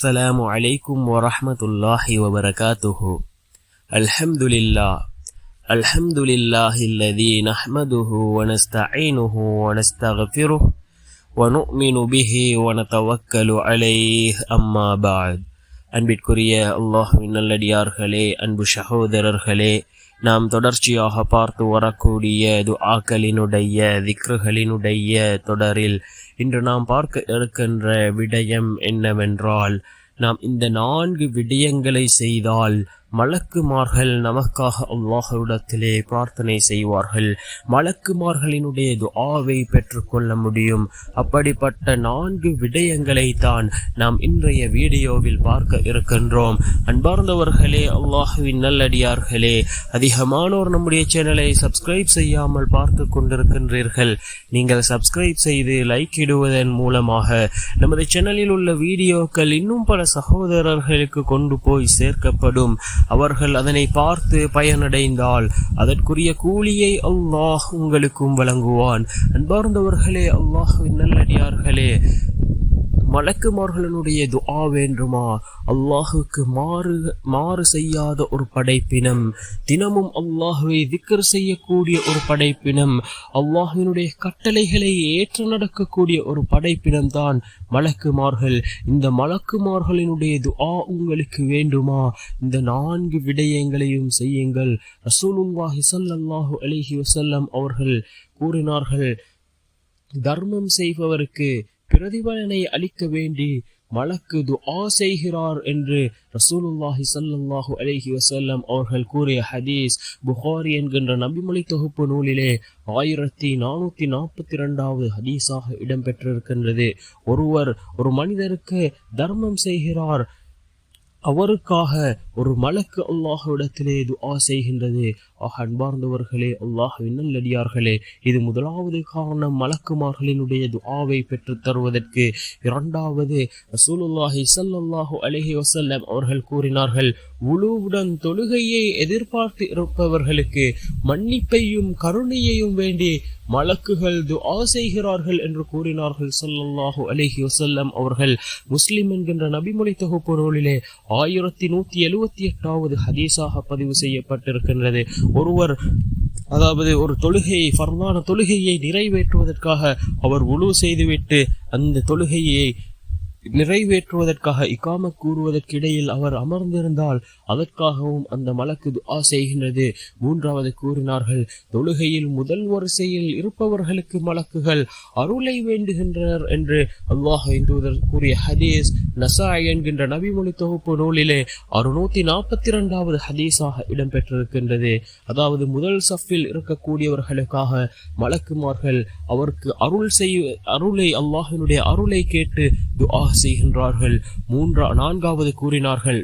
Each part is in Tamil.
السلام عليكم ورحمة الله وبركاته الحمد لله الحمد لله الذي نحمده ونستعينه ونستغفره ونؤمن به ونتوكل عليه أما بعد அன்பிற்குரிய அல்லாஹுவின் நல்லடியார்களே அன்பு சகோதரர்களே நாம் தொடர்ச்சியாக பார்த்து வரக்கூடிய துஆக்களினுடைய திக்ருகளினுடைய தொடரில் இன்று நாம் பார்க்க இருக்கின்ற விடயம் என்னவென்றால் நாம் இந்த நான்கு விடயங்களை செய்தால் மலக்குமார்கள் நமக்காக அல்லாஹ்விடத்திலே பிரார்த்தனை செய்வார்கள். மலக்குமார்களினுடைய துஆவை பெற்றுக்கொள்ள முடியும். அப்படிப்பட்ட நான்கு விடயங்களை தான் நாம் இன்றைய வீடியோவில் பார்க்க இருக்கின்றோம். அன்பார்ந்தவர்களே அல்லாஹுவின் நல்லடியார்களே அதிகமானோர் நம்முடைய சேனலை சப்ஸ்கிரைப் செய்யாமல் பார்த்து கொண்டிருக்கின்றீர்கள். நீங்கள் சப்ஸ்கிரைப் செய்து லைக் இடுவதன் மூலமாக நமது சேனலில் உள்ள வீடியோக்கள் இன்னும் பல சகோதரர்களுக்கு கொண்டு போய் சேர்க்கப்படும். அவர்கள் அதனை பார்த்து பயனடைந்தால் அதற்குரிய கூலியை அல்லாஹ் உங்களுக்கும் வழங்குவான். அன்பார்ந்தவர்களே அல்லாஹ் நல்லடியார்களே மலக்குமார்களுடைய துஆ வேண்டுமா? அல்லாஹுக்கு மாறு மாறு செய்யாத ஒரு படைப்பினம். தினமும் அல்லாஹுவை திக்கர் செய்யக்கூடிய ஒரு படைப்பினம். அல்லாஹினுடைய கட்டளைகளை ஏற்று நடக்கக்கூடிய ஒரு படைப்பினம் தான் மலக்குமார்கள். இந்த மலக்குமார்களினுடைய துஆ உங்களுக்கு வேண்டுமா? இந்த நான்கு விடயங்களையும் செய்யுங்கள். ரசூலுல்லாஹி ஸல்லல்லாஹு அலிஹி வசல்லம் அவர்கள் கூறினார்கள் தர்மம் செய்பவருக்கு பிரதிபலனை அளிக்க வேண்டி மலக்கு துஆ செய்கிறார் என்று ரசூலுல்லாஹி சல்லாஹூ அலஹி வசல்லம் அவர்கள் கூறிய ஹதீஸ் புகாரி என்கின்ற நபிமொழி தொகுப்பு நூலிலே ஆயிரத்தி நானூத்தி நாற்பத்தி ரெண்டாவது ஹதீஸாக இடம்பெற்றிருக்கின்றது. ஒருவர் ஒரு மனிதருக்கு தர்மம் செய்கிறார் அவருக்காக ஒரு மலக்கு அல்லாஹ்விடத்திலே துஆ செய்கின்றது. ஆக அன்பார்ந்தவர்களே அல்லாஹ் நல்லடியார்களே இது முதலாவது காரணம் மலக்குமார்களினுடைய துஆவை பெற்று தருவதற்கு. இரண்டாவது ரசூலுல்லாஹி ஸல்லல்லாஹு அலஹி வசல்லம் அவர்கள் கூறினார்கள் உழுவுடன் தொழுகையை எதிர்பார்த்து இருப்பவர்களுக்கு மன்னிப்பையும் கருணையையும் வேண்டி மலக்குகள் துஆ செய்கிறார்கள் என்று கூறினார்கள். ஸல்லல்லாஹு அலஹி வசல்லம் அவர்கள் முஸ்லிம் என்கின்ற நபிமொழி தொகுப்பு நூலிலே ஆயிரத்தி நூத்தி எழுவத்தி எட்டாவது ஹதீஸாக பதிவு செய்யப்பட்டிருக்கின்றது. ஒருவர் அதாவது ஒரு தொழுகையை ஃபர்மான தொழுகையை நிறைவேற்றுவதற்காக அவர் உழு செய்துவிட்டு அந்த தொழுகையை நிறைவேற்றுவதற்காக இக்காம கூறுவதற்கிடையில் அவர் அமர்ந்திருந்தால் அதற்காகவும் அந்த மலக்கு துஆ செய்கின்றது. மூன்றாவது கூறினார்கள் தொழுகையில் முதல் வரிசையில் இருப்பவர்களுக்கு மலக்குகள் அருளை வேண்டுகின்றனர் என்று அல்லாஹ் தூதர் கூறிய ஹதீஸ் நசாய் என்கின்ற நபிமொழி தொகுப்பு நூலிலே அறுநூத்தி நாற்பத்தி இரண்டாவது ஹதீஸாக இடம்பெற்றிருக்கின்றது. அதாவது முதல் சஃபில் இருக்கக்கூடியவர்களுக்காக மலக்குமார்கள் அவருக்கு அருள் செய்ய அருளை அல்லாஹினுடைய அருளை கேட்டு துஆ செய்கின்றார்கள் மூன்றா நான்காவது கூறினார்கள்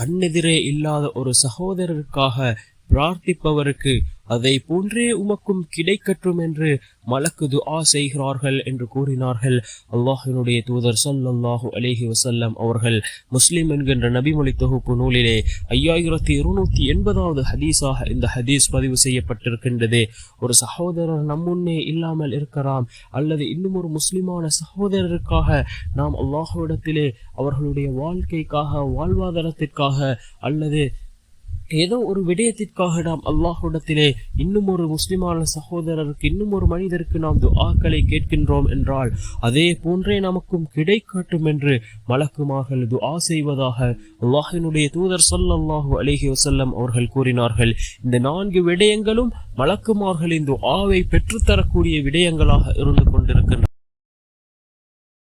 கண்ணெதிரே இல்லாத ஒரு சகோதரருக்காக பிரார்த்திப்பவருக்கு அதை போன்றே உமக்கும் கிடைக்கட்டும் என்று மலக்கு துஆ செய்கிறார்கள் என்று கூறினார்கள். அல்லாஹினுடைய தூதர் ஸல்லல்லாஹு அலேஹி வசல்லம் அவர்கள் முஸ்லிம் என்கின்ற நபிமொழி தொகுப்பு நூலிலே ஐயாயிரத்தி இருநூத்தி எண்பதாவது ஹதீஸாக இந்த ஹதீஸ் பதிவு செய்யப்பட்டிருக்கின்றது. ஒரு சகோதரர் நம்முன்னே இல்லாமல் இருக்கலாம் அல்லது இன்னும் ஒரு முஸ்லிமான சகோதரருக்காக நாம் அல்லாஹுவிடத்திலே அவர்களுடைய வாழ்க்கைக்காக வாழ்வாதாரத்திற்காக அல்லது ஏதோ ஒரு விடயத்திற்காக நாம் அல்லாஹுடத்திலே இன்னும் ஒரு முஸ்லிமான சகோதரருக்கு இன்னும் ஒரு மனிதருக்கு நாம் துஆக்களை கேட்கின்றோம் என்றால் அதே போன்றே நமக்கும் கிடைக்கட்டும் என்று மலக்குமார்கள் துஆ செய்வதாக அல்லாஹினுடைய தூதர் சொல்லல்லாஹு அலிஹி வசல்லம் அவர்கள் கூறினார்கள். இந்த நான்கு விடயங்களும் மலக்குமார்களின் துஆவை பெற்றுத்தரக்கூடிய விடயங்களாக இருந்து கொண்டிருக்கின்றன.